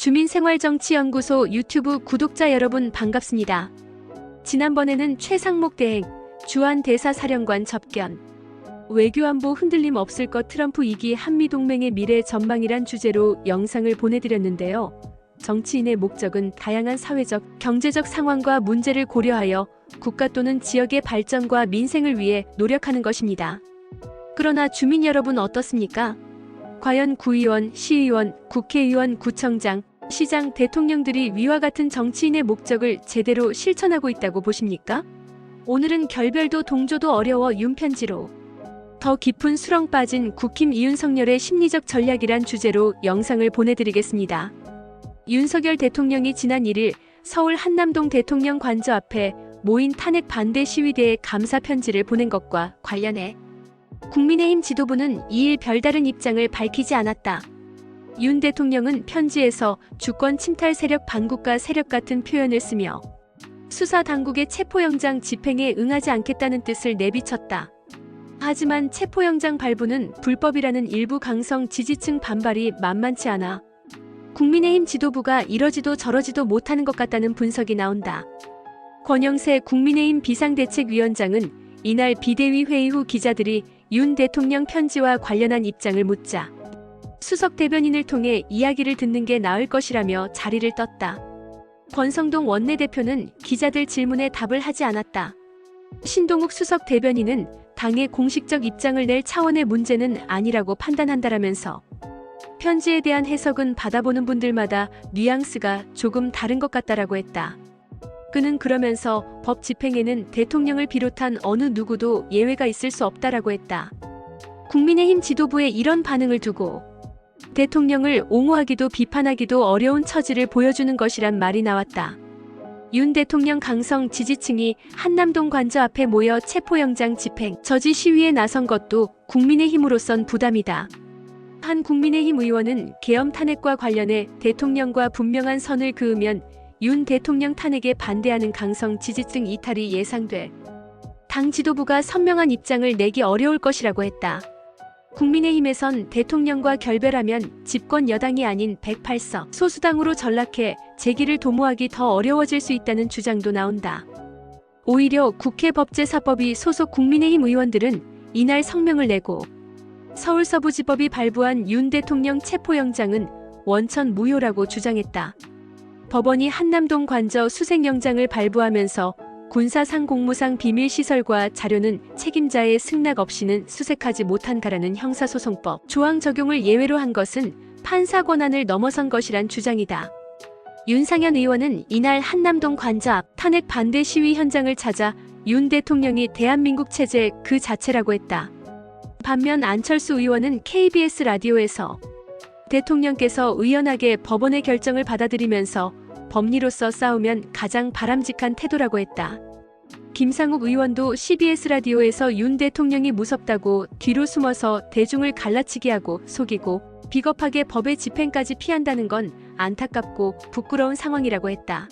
주민생활정치연구소 유튜브 구독자 여러분 반갑습니다. 지난번에는 최상목 대행, 주한 대사 사령관 접견, 외교안보 흔들림 없을 것 트럼프 2기 한미동맹의 미래 전망이란 주제로 영상을 보내드렸는데요. 정치인의 목적은 다양한 사회적, 경제적 상황과 문제를 고려하여 국가 또는 지역의 발전과 민생을 위해 노력하는 것입니다. 그러나 주민 여러분 어떻습니까? 과연 구의원, 시의원, 국회의원, 구청장, 시장, 대통령들이 위와 같은 정치인의 목적을 제대로 실천하고 있다고 보십니까? 오늘은 결별도 동조도 어려워 윤편지로 더 깊은 수렁 빠진 국힘 이윤석열의 심리적 전략이란 주제로 영상을 보내드리겠습니다. 윤석열 대통령이 지난 1일 서울 한남동 대통령 관저 앞에 모인 탄핵 반대 시위대에 감사 편지를 보낸 것과 관련해 국민의힘 지도부는 2일 별다른 입장을 밝히지 않았다. 윤 대통령은 편지에서 주권 침탈 세력 반국가 세력 같은 표현을 쓰며 수사 당국의 체포영장 집행에 응하지 않겠다는 뜻을 내비쳤다. 하지만 체포영장 발부는 불법이라는 일부 강성 지지층 반발이 만만치 않아 국민의힘 지도부가 이러지도 저러지도 못하는 것 같다는 분석이 나온다. 권영세 국민의힘 비상대책위원장은 이날 비대위 회의 후 기자들이 윤 대통령 편지와 관련한 입장을 묻자 수석 대변인을 통해 이야기를 듣는 게 나을 것이라며 자리를 떴다. 권성동 원내대표는 기자들 질문에 답을 하지 않았다. 신동욱 수석 대변인은 당의 공식적 입장을 낼 차원의 문제는 아니라고 판단한다라면서 편지에 대한 해석은 받아보는 분들마다 뉘앙스가 조금 다른 것 같다라고 했다. 그는 그러면서 법 집행에는 대통령을 비롯한 어느 누구도 예외가 있을 수 없다라고 했다. 국민의힘 지도부의 이런 반응을 두고 대통령을 옹호하기도 비판하기도 어려운 처지를 보여주는 것이란 말이 나왔다. 윤 대통령 강성 지지층이 한남동 관저 앞에 모여 체포영장 집행, 저지 시위에 나선 것도 국민의힘으로선 부담이다. 한 국민의힘 의원은 계엄 탄핵과 관련해 대통령과 분명한 선을 그으면 윤 대통령 탄핵에 반대하는 강성 지지층 이탈이 예상돼 당 지도부가 선명한 입장을 내기 어려울 것이라고 했다. 국민의힘에선 대통령과 결별하면 집권 여당이 아닌 108석 소수당으로 전락해 재기를 도모하기 더 어려워질 수 있다는 주장도 나온다. 오히려 국회 법제사법위 소속 국민의힘 의원들은 이날 성명을 내고 서울서부지법이 발부한 윤 대통령 체포영장은 원천 무효라고 주장했다. 법원이 한남동 관저 수색영장을 발부하면서 군사상 공무상 비밀시설과 자료는 책임자의 승낙 없이는 수색하지 못한 가라는 형사소송법 조항 적용을 예외로 한 것은 판사 권한을 넘어선 것이란 주장이다. 윤상현 의원은 이날 한남동 관저 앞 탄핵 반대 시위 현장을 찾아 윤 대통령이 대한민국 체제 그 자체라고 했다. 반면 안철수 의원은 KBS 라디오에서 대통령께서 의연하게 법원의 결정을 받아들이면서 법리로서 싸우면 가장 바람직한 태도라고 했다. 김상욱 의원도 CBS 라디오에서 윤 대통령이 무섭다고 뒤로 숨어서 대중을 갈라치게 하고 속이고 비겁하게 법의 집행까지 피한다는 건 안타깝고 부끄러운 상황이라고 했다.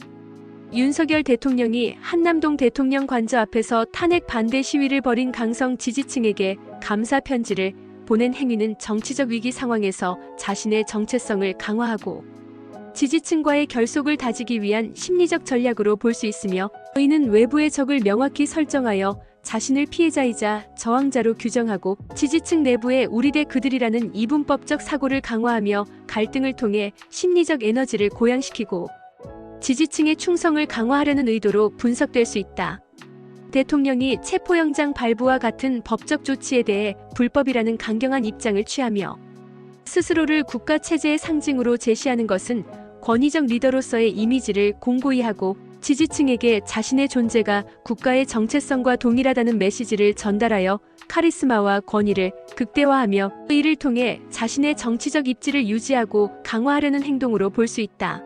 윤석열 대통령이 한남동 대통령 관저 앞에서 탄핵 반대 시위를 벌인 강성 지지층에게 감사 편지를 보낸 행위는 정치적 위기 상황에서 자신의 정체성을 강화하고 지지층과의 결속을 다지기 위한 심리적 전략으로 볼 수 있으며 의는 외부의 적을 명확히 설정하여 자신을 피해자이자 저항자로 규정하고 지지층 내부에 우리 대 그들이라는 이분법적 사고를 강화하며 갈등을 통해 심리적 에너지를 고양시키고 지지층의 충성을 강화하려는 의도로 분석될 수 있다. 대통령이 체포영장 발부와 같은 법적 조치에 대해 불법이라는 강경한 입장을 취하며 스스로를 국가 체제의 상징으로 제시하는 것은 권위적 리더로서의 이미지를 공고히 하고 지지층에게 자신의 존재가 국가의 정체성과 동일하다는 메시지를 전달하여 카리스마와 권위를 극대화하며 이를 통해 자신의 정치적 입지를 유지하고 강화하려는 행동으로 볼 수 있다.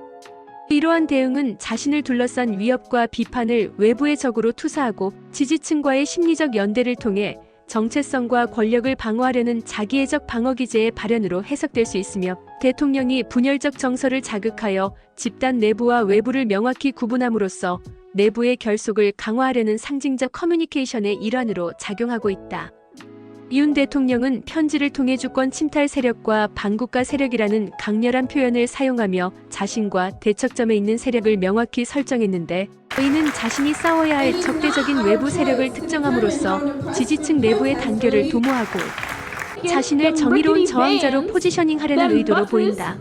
이러한 대응은 자신을 둘러싼 위협과 비판을 외부의 적으로 투사하고 지지층과의 심리적 연대를 통해 정체성과 권력을 방어하려는 자기애적 방어 기제의 발현으로 해석될 수 있으며 대통령이 분열적 정서를 자극하여 집단 내부와 외부를 명확히 구분함으로써 내부의 결속을 강화하려는 상징적 커뮤니케이션의 일환으로 작용하고 있다. 윤 대통령은 편지를 통해 주권 침탈 세력과 반국가 세력이라는 강렬한 표현을 사용하며 자신과 대척점에 있는 세력을 명확히 설정했는데 이는 자신이 싸워야 할 적대적인 외부 세력을 특정함으로써 지지층 내부의 단결을 도모하고 자신을 정의로운 저항자로 포지셔닝하려는 의도로 보인다.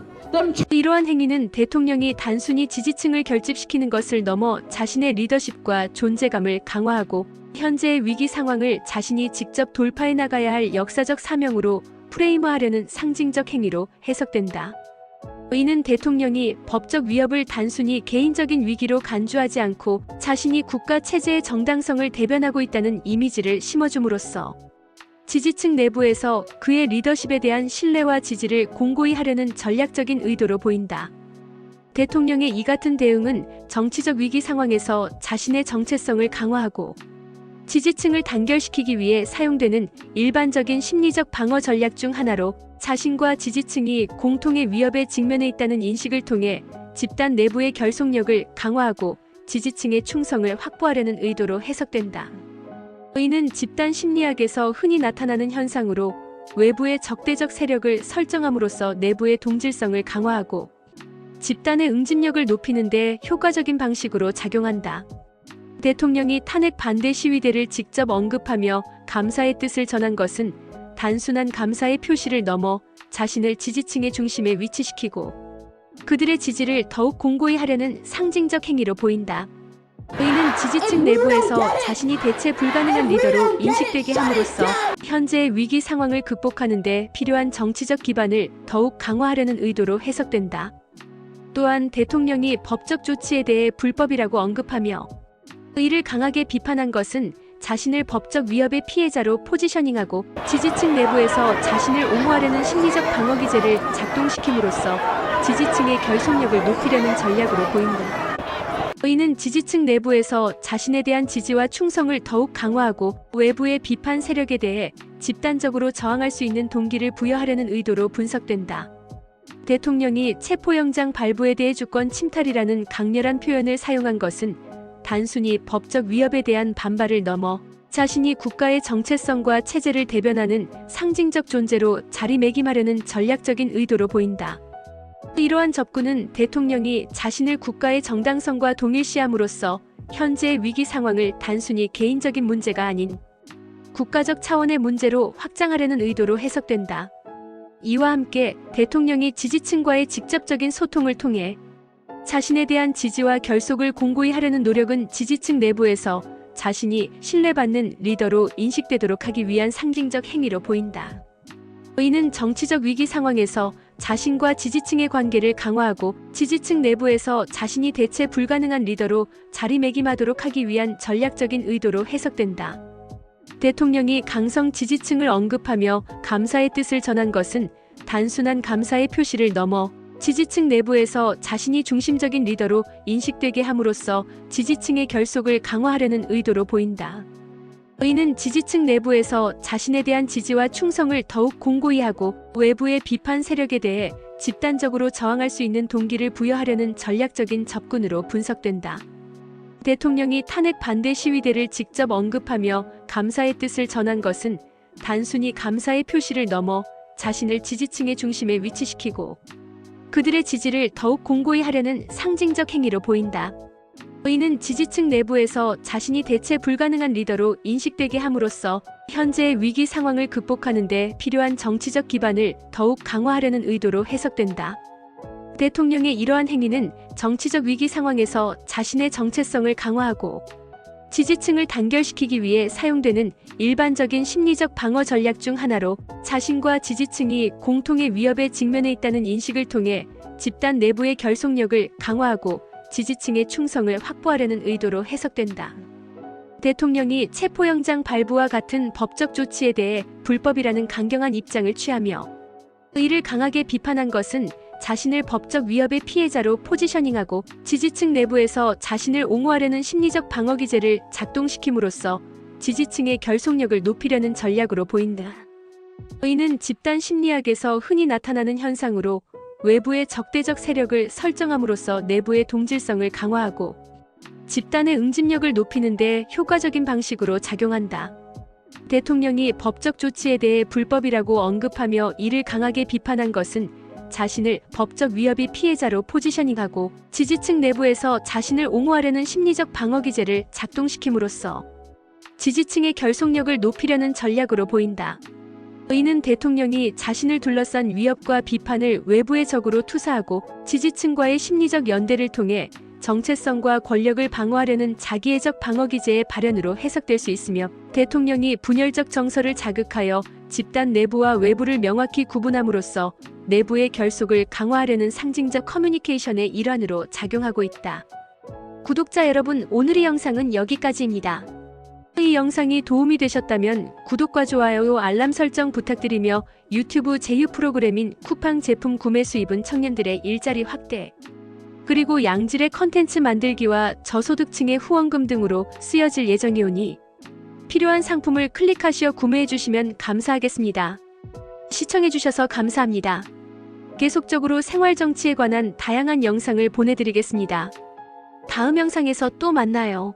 이러한 행위는 대통령이 단순히 지지층을 결집시키는 것을 넘어 자신의 리더십과 존재감을 강화하고 현재의 위기 상황을 자신이 직접 돌파해 나가야 할 역사적 사명으로 프레임화하려는 상징적 행위로 해석된다. 이는 대통령이 법적 위협을 단순히 개인적인 위기로 간주하지 않고 자신이 국가 체제의 정당성을 대변하고 있다는 이미지를 심어줌으로써 지지층 내부에서 그의 리더십에 대한 신뢰와 지지를 공고히 하려는 전략적인 의도로 보인다. 대통령의 이 같은 대응은 정치적 위기 상황에서 자신의 정체성을 강화하고 지지층을 단결시키기 위해 사용되는 일반적인 심리적 방어 전략 중 하나로 자신과 지지층이 공통의 위협에 직면해 있다는 인식을 통해 집단 내부의 결속력을 강화하고 지지층의 충성을 확보하려는 의도로 해석된다. 이는 집단 심리학에서 흔히 나타나는 현상으로 외부의 적대적 세력을 설정함으로써 내부의 동질성을 강화하고 집단의 응집력을 높이는 데 효과적인 방식으로 작용한다. 대통령이 탄핵 반대 시위대를 직접 언급하며 감사의 뜻을 전한 것은 단순한 감사의 표시를 넘어 자신을 지지층의 중심에 위치시키고 그들의 지지를 더욱 공고히 하려는 상징적 행위로 보인다. 의는 지지층 내부에서 자신이 대체 불가능한 리더로 인식되게 함으로써 현재의 위기 상황을 극복하는 데 필요한 정치적 기반을 더욱 강화하려는 의도로 해석된다. 또한 대통령이 법적 조치에 대해 불법이라고 언급하며 이를 강하게 비판한 것은 자신을 법적 위협의 피해자로 포지셔닝하고 지지층 내부에서 자신을 옹호하려는 심리적 방어 기제를 작동시킴으로써 지지층의 결속력을 높이려는 전략으로 보인다. 의는 지지층 내부에서 자신에 대한 지지와 충성을 더욱 강화하고 외부의 비판 세력에 대해 집단적으로 저항할 수 있는 동기를 부여하려는 의도로 분석된다. 대통령이 체포영장 발부에 대해 주권 침탈이라는 강렬한 표현을 사용한 것은 단순히 법적 위협에 대한 반발을 넘어 자신이 국가의 정체성과 체제를 대변하는 상징적 존재로 자리매김하려는 전략적인 의도로 보인다. 이러한 접근은 대통령이 자신을 국가의 정당성과 동일시함으로써 현재의 위기 상황을 단순히 개인적인 문제가 아닌 국가적 차원의 문제로 확장하려는 의도로 해석된다. 이와 함께 대통령이 지지층과의 직접적인 소통을 통해 자신에 대한 지지와 결속을 공고히 하려는 노력은 지지층 내부에서 자신이 신뢰받는 리더로 인식되도록 하기 위한 상징적 행위로 보인다. 의는 정치적 위기 상황에서 자신과 지지층의 관계를 강화하고 지지층 내부에서 자신이 대체 불가능한 리더로 자리매김하도록 하기 위한 전략적인 의도로 해석된다. 대통령이 강성 지지층을 언급하며 감사의 뜻을 전한 것은 단순한 감사의 표시를 넘어 지지층 내부에서 자신이 중심적인 리더로 인식되게 함으로써 지지층의 결속을 강화하려는 의도로 보인다. 의는 지지층 내부에서 자신에 대한 지지와 충성을 더욱 공고히 하고 외부의 비판 세력에 대해 집단적으로 저항할 수 있는 동기를 부여하려는 전략적인 접근으로 분석된다. 대통령이 탄핵 반대 시위대를 직접 언급하며 감사의 뜻을 전한 것은 단순히 감사의 표시를 넘어 자신을 지지층의 중심에 위치시키고 그들의 지지를 더욱 공고히 하려는 상징적 행위로 보인다. 의는 지지층 내부에서 자신이 대체 불가능한 리더로 인식되게 함으로써 현재의 위기 상황을 극복하는 데 필요한 정치적 기반을 더욱 강화하려는 의도로 해석된다. 대통령의 이러한 행위는 정치적 위기 상황에서 자신의 정체성을 강화하고 지지층을 단결시키기 위해 사용되는 일반적인 심리적 방어 전략 중 하나로 자신과 지지층이 공통의 위협에 직면해 있다는 인식을 통해 집단 내부의 결속력을 강화하고 지지층의 충성을 확보하려는 의도로 해석된다. 대통령이 체포영장 발부와 같은 법적 조치에 대해 불법이라는 강경한 입장을 취하며 이를 강하게 비판한 것은 자신을 법적 위협의 피해자로 포지셔닝하고 지지층 내부에서 자신을 옹호하려는 심리적 방어 기제를 작동시킴으로써 지지층의 결속력을 높이려는 전략으로 보인다. 의는 집단 심리학에서 흔히 나타나는 현상으로 외부의 적대적 세력을 설정함으로써 내부의 동질성을 강화하고 집단의 응집력을 높이는 데 효과적인 방식으로 작용한다. 대통령이 법적 조치에 대해 불법이라고 언급하며 이를 강하게 비판한 것은 자신을 법적 위협이 피해자로 포지셔닝하고 지지층 내부에서 자신을 옹호하려는 심리적 방어 기제를 작동시킴으로써 지지층의 결속력을 높이려는 전략으로 보인다. 이는 대통령이 자신을 둘러싼 위협과 비판을 외부의 적으로 투사하고 지지층과의 심리적 연대를 통해 정체성과 권력을 방어하려는 자기애적 방어 기제의 발현으로 해석될 수 있으며 대통령이 분열적 정서를 자극하여 집단 내부와 외부를 명확히 구분함으로써 내부의 결속을 강화하려는 상징적 커뮤니케이션의 일환으로 작용하고 있다. 구독자 여러분, 오늘의 영상은 여기까지입니다. 이 영상이 도움이 되셨다면 구독과 좋아요, 알람 설정 부탁드리며 유튜브 제휴 프로그램인 쿠팡 제품 구매 수입은 청년들의 일자리 확대, 그리고 양질의 컨텐츠 만들기와 저소득층의 후원금 등으로 쓰여질 예정이오니 필요한 상품을 클릭하시어 구매해 주시면 감사하겠습니다. 시청해 주셔서 감사합니다. 계속적으로 생활 정치에 관한 다양한 영상을 보내드리겠습니다. 다음 영상에서 또 만나요.